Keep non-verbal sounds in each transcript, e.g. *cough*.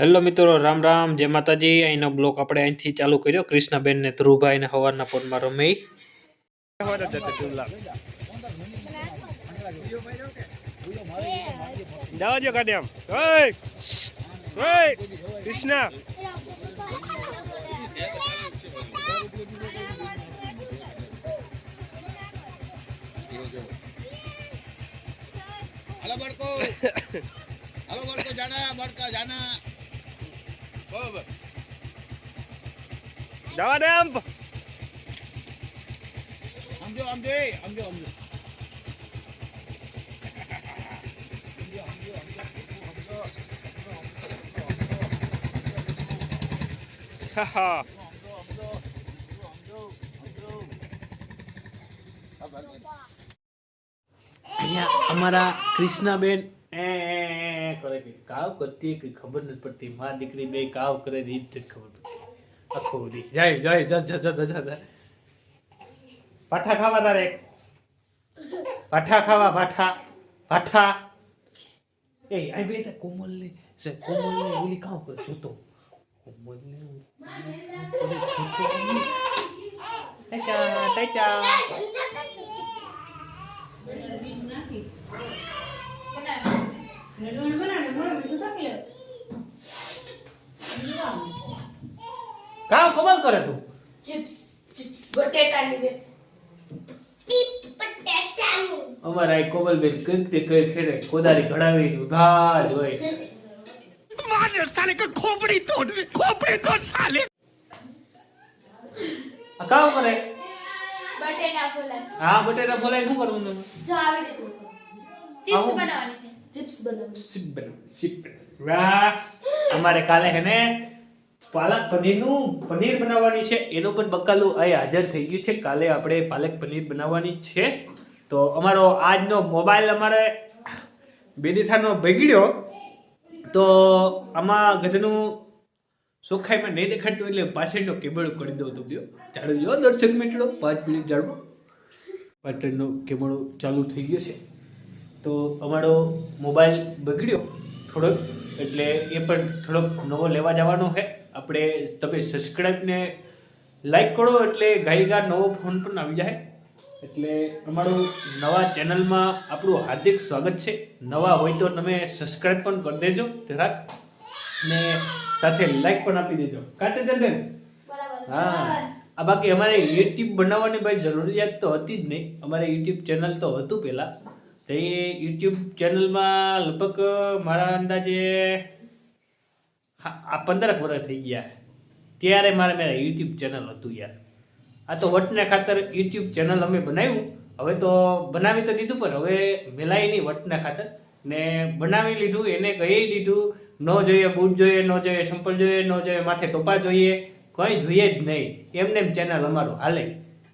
Hello મિત્રો રામ રામ. જય માતાજી. અહીંનો બ્લોક આપણે અહીંથી ચાલુ કર્યો. કૃષ્ણાબેન ને ધ્રુવભાઈ ને હવારના ફોનમાં રમી. દાવાજો કાઢે આમ ઓય! જાના બડકા જાના. બરોબર. જવા દે આમ. સમજો સમજો સમજો સમજો. હા. અહીંયા અમારા કૃષ્ણાબેન કાવ કરતી કે ખબર નથી પડતી માં દીકરી બે કાવ કરે એ જ નથી ખબર પડતી આખો દી જાય જાય જા જા જા જા જા પાઠા ખાવા તારે પાઠા ખાવા પાઠા પાઠા એ આ બે તે કોમલ ને સે કોમલ ને ઓલી કાવ કરે જોતો કોમલ ને ટાટા ટાટા કાવ કમાલ કરે તું? ચિપ્સ ચિપ્સ બટેટાની બે. ટીપ બટેટાનું. અમારા એ કોમલબેન કંઈક તે કઈ ખેડે કોદારી ઘડાવી ઉધા જ હોય. આ કાવ કરે? બટેટા ફોલા હા બટેટા ફોલાય શું કરવું તમે જો આવી રીતે. ચિપ્સ બનાવવાની છે. ચિપ્સ બનાવું. ચિપ બનાવું ચિપ વાહ! અમારે કાલે હે ને પાલક પનીરનું પનીર બનાવવાની છે. એનું પણ બકાલું અહીં હાજર થઈ ગયું છે. કાલે આપણે પાલક પનીર બનાવવાની છે. તો અમારો આજનો મોબાઈલ અમારે બેદીથાનો બગડ્યો. તો આમાં ગધનું સુખાઈમાં નહીં દેખાડતું એટલે પાછળનો કેબળ કરી દઉં તો ગયો ચાલુ જો દર્શક મિત્રો. પાંચ મિનિટ જાણવો પાછળનો કેબલ ચાલુ થઈ ગયો છે. તો અમારો મોબાઈલ બગડ્યો થોડોક એટલે એ પણ થોડોક નવો લેવા જવાનો છે. આપણે તમે સબસ્ક્રાઈબને લાઈક કરો એટલે ગાયગા નવો ફોન પણ આવી જાય. એટલે અમારું નવા ચેનલમાં આપણું હાર્દિક સ્વાગત છે. નવા હોય તો તમે સબસ્ક્રાઈબ પણ કરી દેજો જરાક. ને સાથે લાઈક પણ આપી દેજો. કાતે જનરેન હા. આ બાકી અમારે યુટ્યુબ બનાવવાની ભાઈ જરૂરિયાત તો હતી જ નહીં. અમારે યુટ્યુબ ચેનલ તો હતું પહેલાં. તો એ યુટ્યુબ ચેનલમાં લગભગ મારા અંદાજે આ પંદરક વર્ષ થઈ ગયા. ત્યારે મારે મેરા યુટ્યુબ ચેનલ હતું યાર. આ તો વટને ખાતર યુટ્યુબ ચેનલ અમે બનાવ્યું. હવે તો બનાવી તો દીધું, પણ હવે મેલાય નહીં વટને ખાતર. ને બનાવી લીધું, એને કહી દીધું, ન જોઈએ, બૂટ જોઈએ, ન જોઈએ, સંપલ જોઈએ, ન જોઈએ, માથે ટોપા જોઈએ, કંઈ જોઈએ જ નહીં. એમને એમ ચેનલ અમારું હાલે.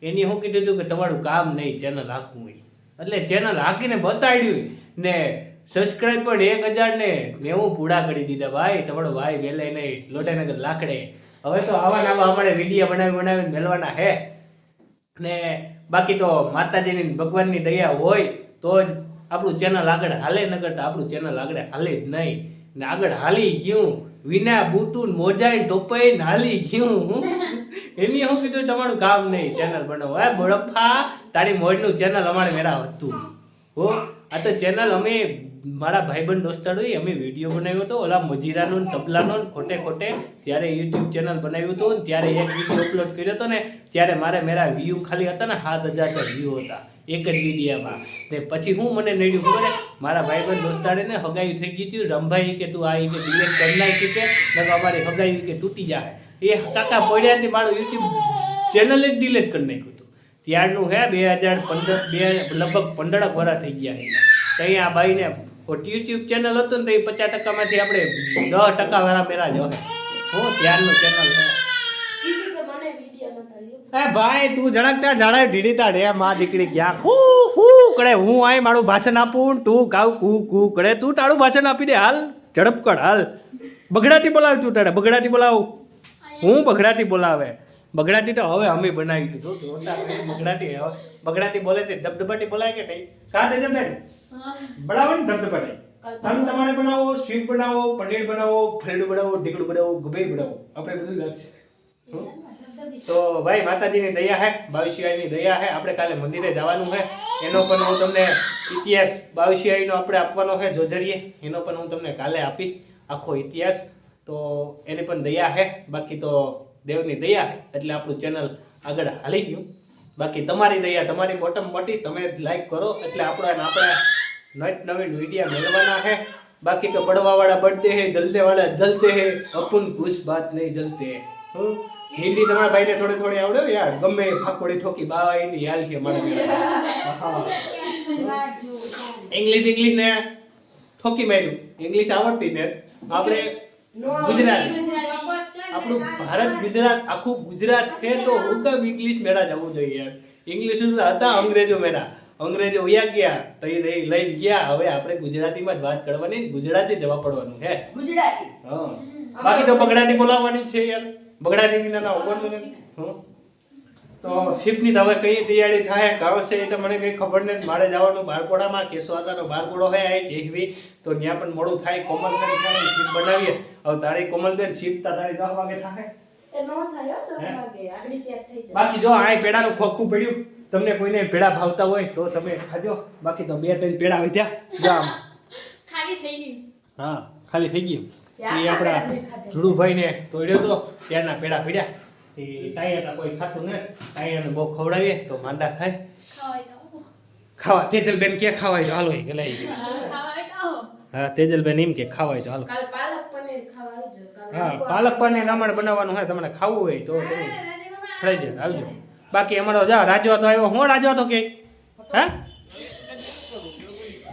એની હું કીધું હતું કે તમારું કામ નહીં ચેનલ આખું હોય. એટલે ચેનલ હાકીને બતાડ્યું ને સબસ્ક્રાઈબ પણ એક હજાર ને નેવું પૂરા કરી દીધા. ભાઈ, તમારો ભાઈ વેલે નહીં, લોટેનગર લાકડે. હવે તો આવા ને આવા અમારે વીડિયો બનાવી બનાવીને મેળવાના હે. ને બાકી તો માતાજીની ભગવાનની દયા હોય તો જ આપણું ચેનલ આગળ હાલે ન કરતા આપણું ચેનલ આગળ હાલે જ નહીં. ને આગળ હાલી ગયું. વિના બૂટું ને મોજાઈ ટોપાઈ હાલી ગયું. એની શું કીધું, તમારું કામ નહીં, ચેનલ બનાવો. હે બળફા તારી મોડનું ચેનલ અમારે મેરા હતું. હો, આ તો ચેનલ અમે મારા ભાઈબંધ દોસ્તારોએ અમે વીડિયો બનાવ્યો હતો, ઓલા મજીરાનો તબલાનો ને ખોટે ખોટે, ત્યારે યુટ્યુબ ચેનલ બનાવ્યું હતું ને ત્યારે એક વીડિયો અપલોડ કર્યો હતો ને, ત્યારે મારે મારા વ્યૂ ખાલી હતા ને, સાત હજાર વ્યૂ હતા, એક જ વિડીયામાં. ને પછી હું મને નડ્યું, ખબર મારા ભાઈબંધ દોસ્તારે ને હગાઈ થઈ ગયું હતું રમભાઈ કે તું આ કે ડિલેટ કરી નાખી કે અમારી હગાયું કે તૂટી જાય. એ કાકા પડ્યા મારું યુટ્યુબ ચેનલ જ ડિલેટ કરી નાખ્યું હતું. ત્યારનું હે બે હજાર પંદર બે લગભગ પંદરક વર્ષ થઈ ગયા છે. તો અહીંયા આ ભાઈને યુટ્યુબ ચેનલ હતું ને તો એ પચાસ ટકામાંથી આપણે દસ ટકા વાળા મેરા જ હોય. હું ત્યારનું ચેનલ છે. એ ભાઈ તું ઝડકતા ઝાડા ઢીડીતા રે માં દીકરી ક્યાં? કુ કુ કરે હું આય મારું ભાષણ આપું તું ગાવ કુ કુ કરે તું તારું ભાષણ આપી દે હાલ. ઝડપ કર હાલ. બગડાટી બોલાવ તું તારે બગડાટી બોલાવ. હું બગડાટી બોલાવે. બગડાટી તો હવે અમે બનાવી દીધું. જોરદાર બગડાટી હવે. બગડાટી બોલે તે ધબધબાટી બોલાય કે નહીં? કાઢે જમે હા. બરાબર ને ધબધબાટી. તમે તમારે બનાવો સ્વીટ બનાવો પનીર બનાવો ફ્રેડું બનાવો ઢીકડું બનાવો ગમે બનાવો. આપણે બધું લક્ષ? તો ભાઈ માતાજીની દયા હે બાવીશિયાની દયા હે. આપણે કાલે મંદિરે જવાનું છે એનો પણ હું તમને ઇતિહાસ બાવીશિયાઈનો આપણે આપવાનો છે જોજરીએ. એનો પણ હું તમને કાલે આપી આખો ઇતિહાસ. તો એની પણ દયા હે બાકી તો દેવની દયા એટલે આપણું ચેનલ આગળ હાલી ગયું. બાકી તમારી દયા તમારી મોટમ મોટી તમે લાઈક કરો એટલે આપણા આપણા નવી નવીન વિડીયા મેળવાના હે. બાકી તો પડવાવાળા પડતે હે જલદેવાળા જલતે હે અપુન ખુશ બાત નહીં જલતે. હે હિન્દી તમારા ભાઈને થોડી થોડી આવડે યાર ગમે ફાકોડી ઠોકી બાવા એની યાદ છે મારા ઇંગ્લિશ ઇંગ્લિશ ને ઠોકી માર્યું. ઇંગ્લિશ આવડતી ને આપણે ગુજરાત. આપણું ભારત ગુજરાત આખું ગુજરાત છે તો હું કેમ ઇંગ્લિશ મેળા જવું જોઈએ. યાર ઇંગ્લિશ હતા અંગ્રેજો મેળા. અંગ્રેજો ઉયા ગયા તો એ લઈ- ગયા. હવે આપણે ગુજરાતીમાં જ વાત કરવાની ગુજરાતી જવા પડવાનું છે. ગુજરાતી. હા. બાકી તો બગડાની બોલાવવાની જ છે યાર. બગડાની વિના ના હં. તો શિપની હવે કઈ તૈયારી થાય? ગાવ છે એ તો મને કઈ ખબર નથી. મારે જવાનું બારકોડામાં કેશવાદાનો બારકોડો હે આ જેવી તો ત્યાં પણ મોડું થાય. કોમલબેન થાય શિપ બનાવીએ. હવે તારી કોમલબેન શિપ તા તારી દસ વાગે થાય. બાકી જો આ પેડાનું ખોખું પડ્યું. તમને કોઈને પેડા ભાવતા હોય તો તમે ખાજો. બાકી તો બે ત્રણ પેડા વધ્યા. જામ *laughs* ખાલી થઈ ગયું. હા ખાલી થઈ ગયું. એ આપણા. ધુડુભાઈને તોડ્યો તો ત્યાંના પેડા પીડ્યા. એ કોઈ ખાતું ને ટાઈયાને બહુ ખવડાવીએ તો માંદા થાય. ખાવા તેજલબેન કે ખાવાય તો હાલો કે ગલાઈ હા તેજલબેન એમ કે ખાવાય તો હાલો. હા પાલક પનીર નમણ બનાવવાનું હોય તમને ખાવું હોય તો થઈ જાય આવજો. બાકી અમારો જા રાજો તો આવ્યો. હું રાજો તો કે? હે?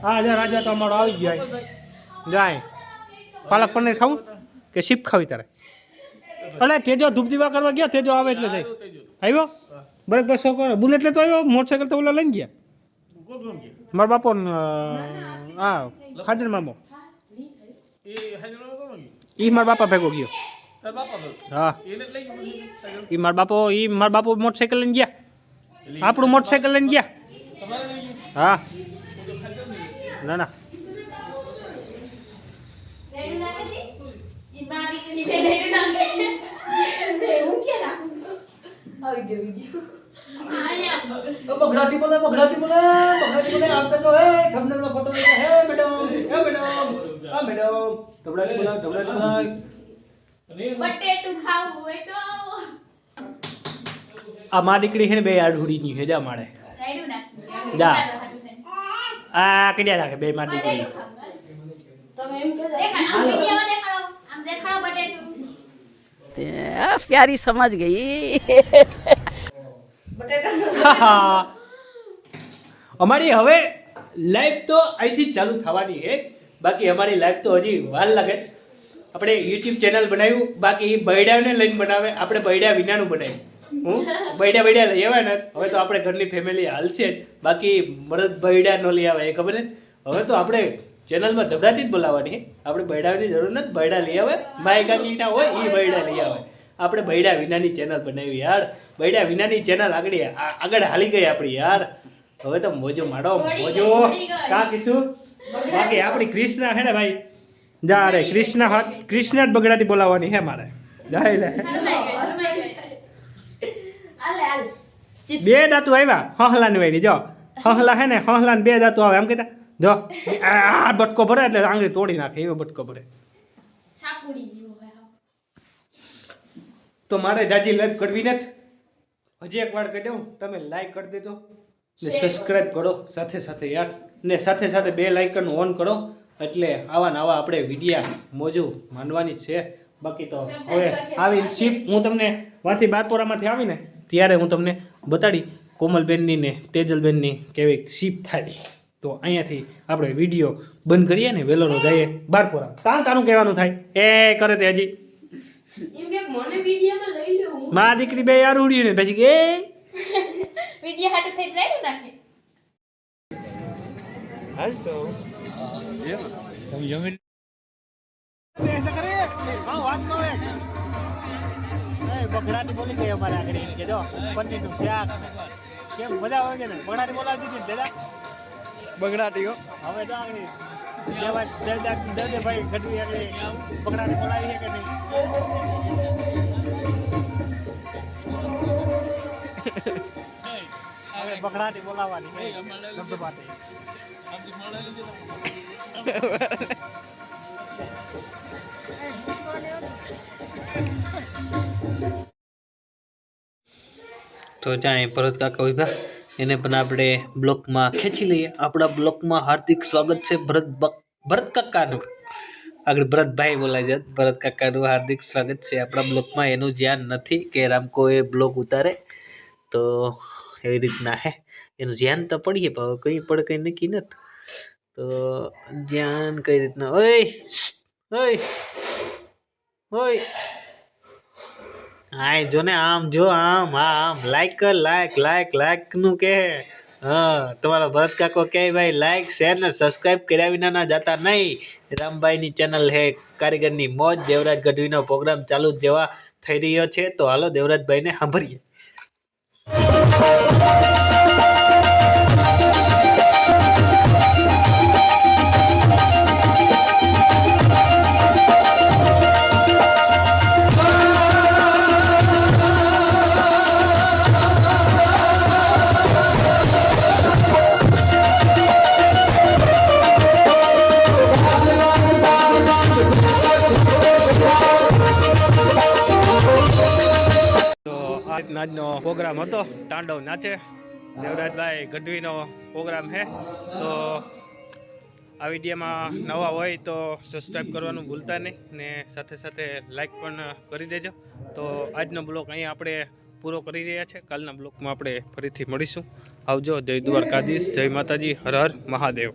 હા જા રાજો તો અમારો આવી ગયો જાય. પાલક પનીર ખાવું? કે શીપ ખાવી તારે? અલે તેજો ધૂપ દીવા કરવા ગયા તેજો આવે એટલે જાય. આવ્યો બરાબર શું કરો બુલેટ લેતો આવ્યો? મોટરસાઇકલ તો ઓલા લઈને ગયા? મારા બાપો હા હાજર મામો. ઈ મારા બાપા ભેગો ગયો. હા. ઈ મારા બાપો ઈ મારા બાપો મોટરસાઇકલ લઈને ગયા. આપણું મોટરસાઇકલ લઈને ગયા. હા. ના ના રેડું નાખી દી? ઈ મારી કરી મેં રેડું નાખી. હું ક્યાં નાખું? આવી ગયો વીડિયો. આયા. બગડાટી બોલે બગડાટી બોલે બગડાટી બોલે આવતા તો હે થંબનેલ ફોટો હે મેડમ હે મેડમ હા મેડમ બગડાટી બોલે બગડાટી બોલે બટેટું ખાવું હોય તો આ માં દીકરી છે ને બે આડુડી ની હેજા માળે રેડું નાખી. જા. આ કડિયા રાખે બે માં દીકરી બટેટું ખાવું. તમે એમ કહેતા દેખાડો આમ વીડિયો દેખાડો આમ દેખાડો બટેટું તે પ્યારી સમજ ગઈ હા. *laughs* અમારી હવે લાઈફ તો અહીંથી ચાલુ થવાની છે. બાકી અમારી લાઈફ તો હજી વાર લાગે. આપણે યુટ્યુબ ચેનલ બનાવ્યું, બાકી એ બૈડાને લઈને બનાવે. આપણે બૈડા વિનાનું બનાવ્યું હું? બૈડા બૈડા લઈ આવે ને હવે તો આપણે ઘરની ફેમિલી હાલશે બાકી મરદ બૈડા ન લઈ આવે, એ ખબર ને હવે તો આપણે ચેનલમાં જબરાથી જ બોલાવવાની આપણે બૈડાની જરૂર નથી. બૈડા લઈ આવે. માય કાકીના હોય એ બૈડા લઈ આવે. આપણે બૈડા વિનાની ચેનલ બનાવી યાર. બૈડા વિનાની ચેનલ આગળ આગળ હાલી ગઈ આપણી યાર. હવે તો મોજો માડો મોજો. કા કીશું? બાકી આપણી ક્રિષ્ના હે ને ભાઈ? જા રે ક્રિષ્ના હાથ ક્રિષ્ના જ બગડાતી બોલાવવાની હે મારે. જાય લે. બે દાંતુ આવ્યા. હહલાની વાળી જો. હહલા હે ને હહલા બે દાંતુ આવે. એમ કહેતા જો. આ બટકો ભરે એટલે આંગળી તોડી નાખે એવો બટકો ભરે. સાકુડી જેવો. તો મારે જાજી લાઈક કરવી નથી. હજી એક વાર કહી દઉં તમે લાઈક કરી દેજો. ને સબસ્ક્રાઈબ કરો. સાથે સાથે યાર ને સાથે સાથે બે લાઇકન ઓન કરો એટલે આવા ને આવા આપણે વિડીયા મોજું માંડવાની છે. બાકી તો હવે આવી શીપ હું તમને વાંથી બારપોરામાંથી આવીને ત્યારે હું તમને બતાડી કોમલબેનની ને તેજલબેનની કેવી શીપ થાય તો અહીંયાથી આપણે વીડિયો બંધ કરીએ ને વેલોનો જઈએ બારપોરા. તાન તારું કહેવાનું થાય. એ કરે તે હજી. એમ કે મને વિડીયોમાં લઈ લો હું. મા દીકરી બે યાર ઉડ્યું ને પછી એ? વીડિયો હાટુ થઈ રેડું નાખે હાલ તો. તમે જમી બગડાટી બોલી ગઈ અમારે આગળ એમ કે જો પનીરનું શાક. કેમ મજા આવે છે ને બગડાટી બોલાવતી હતી દાદા? બગડાટીઓ હવે દેવદેભાઈ ગઢવી આગળ પકડાને બોલાવી છે કે નહીં? હવે પકડાટી બોલાવવાની. ધબધબાટી. તો ત્યાં પરત કાકા ઊભા. એને પણ આપણે બ્લોકમાં ખેંચી લઈએ. આપણા બ્લોકમાં હાર્દિક સ્વાગત છે ભરત ભરત કાકાનું. આગળ ભરતભાઈ બોલાય જાત ભરત કાકાનું હાર્દિક સ્વાગત છે. આપણા બ્લોકમાં એનું ધ્યાન નથી કે રામકો એ બ્લોક ઉતારે. તો એવી રીતના હે. એનું ધ્યાન તો પડીએ, પણ કંઈ પણ કંઈ નક્કી નથી. તો ધ્યાન કઈ રીતના? ઓય ઓય ઓય. આય જો ને આમ, જો આમ હા આમ લાઈક કર લાઈક લાઈક લાઈકનું કે. હા, તમારા ભરત કાકો કે ભાઈ લાઈક શેર ને સબસ્ક્રાઇબ કર્યા વિના ના જતા નહીં. રામભાઈની ચેનલ હે, કારીગરની મોજ, દેવરાજ ગઢવીનો પ્રોગ્રામ ચાલુ જેવા થઈ રહ્યો છે. તો હાલો, દેવરાજભાઈને સાંભળીએ. આજનો પ્રોગ્રામ હતો, તાંડવ નાચે. દેવરાજભાઈ ગઢવીનો પ્રોગ્રામ છે તો આ વિડીયોમાં નવા હોય તો સબસ્ક્રાઈબ કરવાનું ભૂલતા નહીં ને સાથે સાથે લાઈક પણ કરી દેજો. તો આજનો બ્લોગ અહીંયા આપણે પૂરો કરી રહ્યા છે. કાલના બ્લોગમાં આપણે ફરીથી મળીશું. આવજો. જય દ્વારકાધીશ. જય માતાજી. હર હર મહાદેવ.